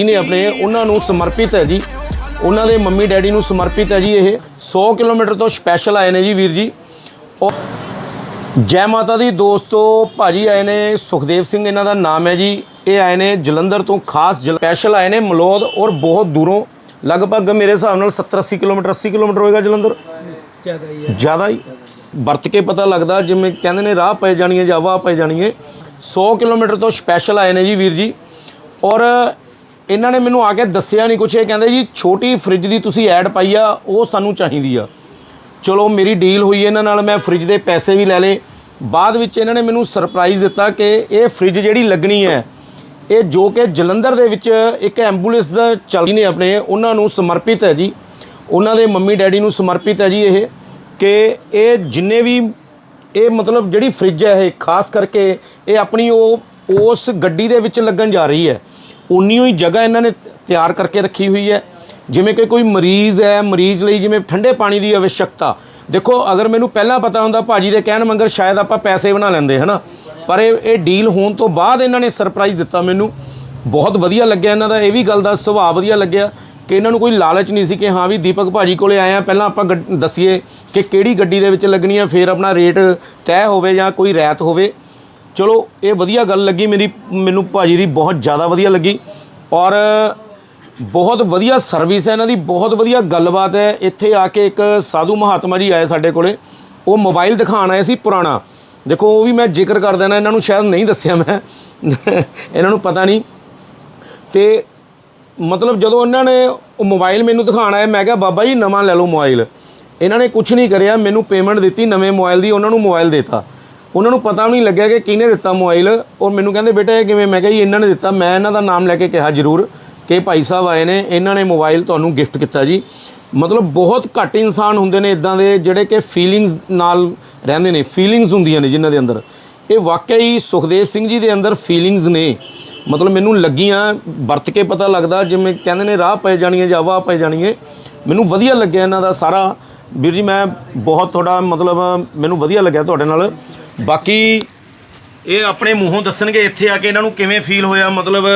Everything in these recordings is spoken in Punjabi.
ਜੀ ਨੇ ਆਪਣੇ ਉਹਨਾਂ ਨੂੰ ਸਮਰਪਿਤ ਹੈ ਜੀ। ਉਹਨਾਂ ਦੇ ਮੰਮੀ ਡੈਡੀ ਨੂੰ ਸਮਰਪਿਤ ਹੈ ਜੀ ਇਹ। 100 ਕਿਲੋਮੀਟਰ ਤੋਂ ਸਪੈਸ਼ਲ ਆਏ ਨੇ ਜੀ ਵੀਰ ਜੀ। ਔਰ ਜੈ ਮਾਤਾ ਦੀ ਦੋਸਤੋ ਭਾਜੀ ਆਏ ਨੇ ਸੁਖਦੇਵ ਸਿੰਘ ਇਹਨਾਂ ਦਾ ਨਾਮ ਹੈ ਜੀ। ਇਹ ਆਏ ਨੇ ਜਲੰਧਰ ਤੋਂ ਖਾਸ ਸਪੈਸ਼ਲ ਆਏ ਨੇ ਮਲੌਦ ਔਰ ਬਹੁਤ ਦੂਰੋਂ। ਲਗਭਗ ਮੇਰੇ ਹਿਸਾਬ ਨਾਲ 70 80 ਕਿਲੋਮੀਟਰ 80 ਕਿਲੋਮੀਟਰ ਹੋਏਗਾ ਜਲੰਧਰ। ਜ਼ਿਆਦਾ ਹੀ ਹੈ। ਜ਼ਿਆਦਾ ਹੀ। ਵਰਤ ਕੇ ਪਤਾ ਲੱਗਦਾ ਜਿਵੇਂ ਕਹਿੰਦੇ ਨੇ ਰਾਹ ਪੈ ਜਾਣੀਏ ਜਾਂ ਵਾਹ ਪੈ ਜਾਣੀਏ। 100 ਕਿਲੋਮੀਟਰ ਤੋਂ ਸਪੈਸ਼ਲ ਆਏ ਨੇ ਜੀ ਵੀਰ ਜੀ। ਔਰ ਇਹਨਾਂ ਨੇ ਮੈਨੂੰ ਆ ਕੇ ਦੱਸਿਆ ਨਹੀਂ ਕੁਛ, ਇਹ ਕਹਿੰਦੇ ਜੀ ਛੋਟੀ ਫ੍ਰਿਜ ਦੀ ਤੁਸੀਂ ਐਡ ਪਾਈ ਆ, ਉਹ ਸਾਨੂੰ ਚਾਹੀਦੀ ਆ। ਚਲੋ ਮੇਰੀ ਡੀਲ ਹੋਈ ਇਹਨਾਂ ਨਾਲ, ਮੈਂ ਫ੍ਰਿਜ ਦੇ ਪੈਸੇ ਵੀ ਲੈ ਲਏ। ਬਾਅਦ ਵਿੱਚ ਇਹਨਾਂ ਨੇ ਮੈਨੂੰ ਸਰਪ੍ਰਾਈਜ਼ ਦਿੱਤਾ ਕਿ ਇਹ ਫ੍ਰਿਜ ਜਿਹੜੀ ਲੱਗਣੀ ਹੈ, ਇਹ ਜੋ ਕਿ ਜਲੰਧਰ ਦੇ ਵਿੱਚ ਇੱਕ ਐਂਬੂਲੈਂਸ ਦਾ ਚੱਲਦੀ ਨੇ ਆਪਣੇ, ਉਹਨਾਂ ਨੂੰ ਸਮਰਪਿਤ ਹੈ ਜੀ। ਉਹਨਾਂ ਦੇ ਮੰਮੀ ਡੈਡੀ ਨੂੰ ਸਮਰਪਿਤ ਹੈ ਜੀ ਇਹ, ਕਿ ਇਹ ਜਿੰਨੇ ਵੀ, ਇਹ ਮਤਲਬ ਜਿਹੜੀ ਫ੍ਰਿਜ ਹੈ ਇਹ, ਖਾਸ ਕਰਕੇ ਇਹ ਆਪਣੀ ਉਹ, ਉਸ ਗੱਡੀ ਦੇ ਵਿੱਚ ਲੱਗਣ ਜਾ ਰਹੀ ਹੈ। ਉਨੀ ਹੀ ਜਗ੍ਹਾ ਇਹਨਾਂ ਨੇ ਤਿਆਰ ਕਰਕੇ ਰੱਖੀ ਹੋਈ ਹੈ। ਜਿਵੇਂ ਕਿ ਕੋਈ ਮਰੀਜ਼ ਹੈ, ਮਰੀਜ਼ ਲਈ ਜਿਵੇਂ ਠੰਡੇ ਪਾਣੀ ਦੀ ਆਵਸ਼ਕਤਾ ਦੇਖੋ, ਅਗਰ ਮੈਨੂੰ ਪਹਿਲਾਂ ਪਤਾ ਹੁੰਦਾ ਭਾਜੀ ਦੇ ਕਹਿਣ ਮੰਗਰ ਸ਼ਾਇਦ ਆਪਾਂ ਪੈਸੇ ਬਣਾ ਲੈਂਦੇ, ਹਨਾ? ਪਰ ਇਹ ਇਹ ਡੀਲ ਹੋਣ ਤੋਂ ਬਾਅਦ ਇਹਨਾਂ ਨੇ ਸਰਪ੍ਰਾਈਜ਼ ਦਿੱਤਾ ਮੈਨੂੰ। ਬਹੁਤ ਵਧੀਆ ਲੱਗਿਆ ਇਹਨਾਂ ਦਾ, ਇਹ ਵੀ ਗੱਲ ਦਾ ਸੁਭਾਅ ਵਧੀਆ ਲੱਗਿਆ ਕਿ ਇਹਨਾਂ ਨੂੰ ਕੋਈ ਲਾਲਚ ਨਹੀਂ ਸੀ ਕਿ ਹਾਂ ਵੀ ਦੀਪਕ ਭਾਜੀ ਕੋਲੇ ਆਏ ਆ, ਪਹਿਲਾਂ ਆਪਾਂ ਗੱਡ- ਦੱਸੀਏ ਕਿ ਕਿਹੜੀ ਗੱਡੀ ਦੇ ਵਿੱਚ ਲੱਗਣੀ ਹੈ ਫਿਰ ਆਪਣਾ ਰੇਟ ਤੈਅ ਹੋਵੇ ਜਾਂ ਕੋਈ ਰਿਆਇਤ ਹੋਵੇ। ਚਲੋ, ਇਹ ਵਧੀਆ ਗੱਲ ਲੱਗੀ ਮੇਰੀ, ਮੈਨੂੰ ਭਾਜੀ ਦੀ ਬਹੁਤ ਜ਼ਿਆਦਾ ਵਧੀਆ ਲੱਗੀ। ਔਰ ਬਹੁਤ ਵਧੀਆ ਸਰਵਿਸ ਹੈ ਇਹਨਾਂ ਦੀ, ਬਹੁਤ ਵਧੀਆ ਗੱਲਬਾਤ ਹੈ। ਇੱਥੇ ਆ ਕੇ ਇੱਕ ਸਾਧੂ ਮਹਾਤਮਾ ਜੀ ਆਏ ਸਾਡੇ ਕੋਲੇ। ਉਹ ਮੋਬਾਈਲ ਦਿਖਾਣ ਆਏ ਸੀ ਪੁਰਾਣਾ। ਦੇਖੋ, ਉਹ ਵੀ ਮੈਂ ਜ਼ਿਕਰ ਕਰ ਦੇਣਾ, ਇਹਨਾਂ ਨੂੰ ਸ਼ਾਇਦ ਨਹੀਂ ਦੱਸਿਆ ਮੈਂ। ਇਹਨਾਂ ਨੂੰ ਪਤਾ ਨਹੀਂ। ਤੇ ਮਤਲਬ ਜਦੋਂ ਇਹਨਾਂ ਨੇ ਉਹ ਮੋਬਾਈਲ ਮੈਨੂੰ ਦਿਖਾਣ ਆਏ, ਮੈਂ ਕਿਹਾ, ਬਾਬਾ ਜੀ, ਨਵਾਂ ਲੈ ਲਓ ਮੋਬਾਈਲ ਇਹਨਾਂ ਨੇ ਕੁਝ ਨਹੀਂ ਕਰਿਆ, ਮੈਨੂੰ ਪੇਮੈਂਟ ਦਿੱਤੀ, ਨਵੇਂ ਮੋਬਾਈਲ ਦੀ ਉਹਨਾਂ ਨੂੰ ਮੋਬਾਈਲ ਦਿੱਤਾ। ਉਹਨਾਂ ਨੂੰ ਪਤਾ ਵੀ ਨਹੀਂ ਲੱਗਿਆ ਕਿ ਕਿਹਨੇ ਦਿੱਤਾ ਮੋਬਾਈਲ। ਔਰ ਮੈਨੂੰ ਕਹਿੰਦੇ, ਬੇਟਾ, ਇਹ ਕਿਵੇਂ? ਮੈਂ ਕਿਹਾ, ਜੀ, ਇਹਨਾਂ ਨੇ ਦਿੱਤਾ। ਮੈਂ ਇਹਨਾਂ ਦਾ ਨਾਮ ਲੈ ਕੇ ਕਿਹਾ ਜ਼ਰੂਰ ਕਿ ਭਾਈ ਸਾਹਿਬ ਆਏ ਨੇ। ਇਹਨਾਂ ਨੇ ਮੋਬਾਈਲ ਤੁਹਾਨੂੰ ਗਿਫਟ ਕੀਤਾ ਜੀ। ਮਤਲਬ ਬਹੁਤ ਘੱਟ ਇਨਸਾਨ ਹੁੰਦੇ ਨੇ ਇਦਾਂ ਦੇ ਜਿਹੜੇ ਕਿ ਫੀਲਿੰਗਸ ਨਾਲ ਰਹਿੰਦੇ ਨੇ। ਫੀਲਿੰਗਸ ਹੁੰਦੀਆਂ ਨੇ ਜਿਨ੍ਹਾਂ ਦੇ ਅੰਦਰ। ਇਹ ਵਾਕਿਆ ਹੀ ਸੁਖਦੇਵ ਸਿੰਘ ਜੀ ਦੇ ਅੰਦਰ ਫੀਲਿੰਗਸ ਨੇ। ਮਤਲਬ ਮੈਨੂੰ ਲੱਗੀਆਂ, ਵਰਤ ਕੇ ਪਤਾ ਲੱਗਦਾ, ਜਿਵੇਂ ਕਹਿੰਦੇ ਨੇ, ਰਾਹ ਪੈ ਜਾਣੀਏ ਜਾਂ ਵਾਹ ਪੈ ਜਾਣੀਏ ਮੈਨੂੰ ਵਧੀਆ ਲੱਗਿਆ ਇਹਨਾਂ ਦਾ ਸਾਰਾ। ਵੀਰ ਜੀ, ਮੈਂ ਬਹੁਤ ਤੁਹਾਡਾ ਮਤਲਬ, ਮੈਨੂੰ ਵਧੀਆ ਲੱਗਿਆ ਤੁਹਾਡੇ ਨਾਲ। ਬਾਕੀ ਇਹ ਆਪਣੇ ਮੂੰਹੋਂ ਦੱਸਣਗੇ ਇੱਥੇ ਆ ਕੇ ਇਹਨਾਂ ਨੂੰ ਕਿਵੇਂ ਫੀਲ ਹੋਇਆ ਮਤਲਬ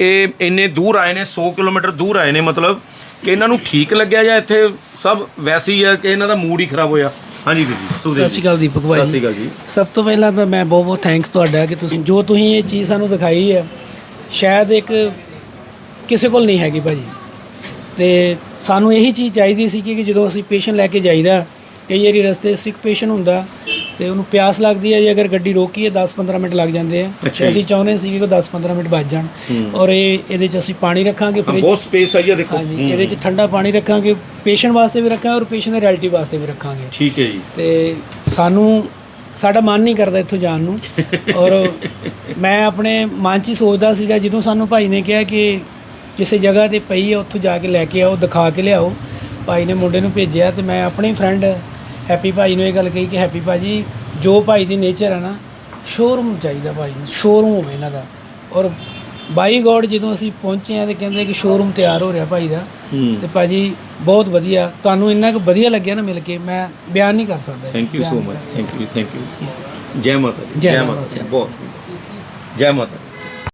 ਇਹ ਇੰਨੇ ਦੂਰ ਆਏ ਨੇ 100 ਕਿਲੋਮੀਟਰ ਦੂਰ ਆਏ ਨੇ ਮਤਲਬ ਕਿ ਇਹਨਾਂ ਨੂੰ ਠੀਕ ਲੱਗਿਆ ਜਾਂ ਇੱਥੇ ਸਭ ਵੈਸੇ ਹੀ ਹੈ ਕਿ ਇਹਨਾਂ ਦਾ ਮੂਡ ਹੀ ਖਰਾਬ ਹੋਇਆ? ਹਾਂਜੀ ਵੀਰ ਜੀ ਸਤਿ ਸ਼੍ਰੀ ਅਕਾਲ ਦੀਪਕ ਭਾਈ ਸਤਿ ਸ਼੍ਰੀ ਅਕਾਲ ਜੀ। ਸਭ ਤੋਂ ਪਹਿਲਾਂ ਤਾਂ ਮੈਂ ਬਹੁਤ ਬਹੁਤ ਥੈਂਕਸ ਤੁਹਾਡਾ ਕਿ ਤੁਸੀਂ ਜੋ ਤੁਸੀਂ ਇਹ ਚੀਜ਼ ਸਾਨੂੰ ਦਿਖਾਈ ਹੈ ਸ਼ਾਇਦ ਇੱਕ ਕਿਸੇ ਕੋਲ ਨਹੀਂ ਹੈਗੀ ਭਾਜੀ। ਤੇ ਸਾਨੂੰ ਇਹੀ ਚੀਜ਼ ਚਾਹੀਦੀ ਸੀ ਕਿ ਜਦੋਂ ਅਸੀਂ ਪੇਸ਼ੈਂਟ ਲੈ ਕੇ ਜਾਈਦਾ ਕਈ ਵਾਰੀ ਰਸਤੇ ਸਿੱਖ ਪੇਸ਼ੈਂਟ ਹੁੰਦਾ ਤੇ ਉਹਨੂੰ ਪਿਆਸ ਲੱਗਦੀ ਹੈ ਜੇ ਅਗਰ ਗੱਡੀ ਰੋਕੀਏ 10-15 ਮਿੰਟ ਲੱਗ ਜਾਂਦੇ ਆ। ਅੱਛਾ। ਅਸੀਂ ਚਾਹੁੰਦੇ ਸੀ ਕਿ 10-15 ਮਿੰਟ ਬਚ ਜਾਣ। ਔਰ ਇਹ ਇਹਦੇ 'ਚ ਅਸੀਂ ਪਾਣੀ ਰੱਖਾਂਗੇ ਹਾਂ, ਫ੍ਰਿਜ ਬਹੁਤ ਸਪੇਸ ਆਈ ਹੈ ਦੇਖੋ। ਹਾਂਜੀ ਇਹਦੇ 'ਚ ਠੰਡਾ ਪਾਣੀ ਰੱਖਾਂਗੇ ਪੇਸ਼ੈਂਟ ਵਾਸਤੇ ਵੀ ਰੱਖਾਂਗੇ ਔਰ ਪੇਸ਼ੈਂਟ ਦੇ ਰਿਲੇਟਿਵ ਵਾਸਤੇ ਵੀ ਰੱਖਾਂਗੇ। ਠੀਕ ਹੈ ਜੀ। ਤੇ ਸਾਨੂੰ ਸਾਡਾ ਮਨ ਨਹੀਂ ਕਰਦਾ ਇੱਥੋਂ ਜਾਣ ਨੂੰ। ਔਰ ਮੈਂ ਆਪਣੇ ਮਨ 'ਚ ਹੀ ਸੋਚਦਾ ਸੀਗਾ ਜਦੋਂ ਸਾਨੂੰ ਭਾਈ ਨੇ ਕਿਹਾ ਕਿ ਕਿਸੇ ਜਗ੍ਹਾ ਤੇ ਪਈ ਹੈ ਉੱਥੋਂ ਜਾ ਕੇ ਲੈ ਕੇ ਆਓ ਦਿਖਾ ਕੇ ਲਿਆਓ। ਭਾਈ ਨੇ ਮੁੰਡੇ ਨੂੰ ਭੇਜਿਆ ਤੇ ਮੈਂ ਆਪਣੇ ਫਰੈਂਡ ਹੈਪੀ ਭਾਈ ਨੂੰ ਇਹ ਗੱਲ ਕਹੀ ਕਿ ਹੈਪੀ ਭਾਜੀ ਜੋ ਭਾਈ ਦੀ ਨੇਚਰ ਹੈ ਨਾ ਸ਼ੋਰੂਮ ਚਾਹੀਦਾ ਭਾਈ ਨੂੰ ਸ਼ੋਰੂਮ ਹੋਵੇ ਇਹਨਾਂ ਦਾ ਔਰ ਬਾਈ ਗੋਡ ਜਦੋਂ ਅਸੀਂ ਪਹੁੰਚੇ ਆ ਤੇ ਕਹਿੰਦੇ ਕਿ ਸ਼ੋਰੂਮ ਤਿਆਰ ਹੋ ਰਿਹਾ ਭਾਈ ਦਾ ਤੇ ਭਾਜੀ ਬਹੁਤ ਵਧੀਆ ਤੁਹਾਨੂੰ ਇੰਨਾ ਕੁ ਵਧੀਆ ਲੱਗਿਆ ਨਾ ਮਿਲ ਕੇ ਮੈਂ ਬਿਆਨ ਨਹੀਂ ਕਰ ਸਕਦਾ thank you so much. Thank you thank you ਜੈ ਮਾਤਾ ਦੀ ਜੈ ਜੈ ਮਾਤਾ ਦੀ। ਬਹੁਤ ਜੈ ਮਾਤਾ।